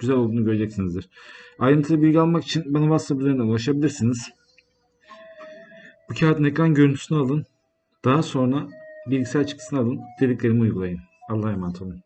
güzel olduğunu göreceksinizdir. Ayrıntılı bilgi almak için bana WhatsApp üzerinden ulaşabilirsiniz. Bu kağıdın ekran görüntüsünü alın. Daha sonra bilgisayar çıktısını alın. Dediklerimi uygulayın. Allah'a emanet olun.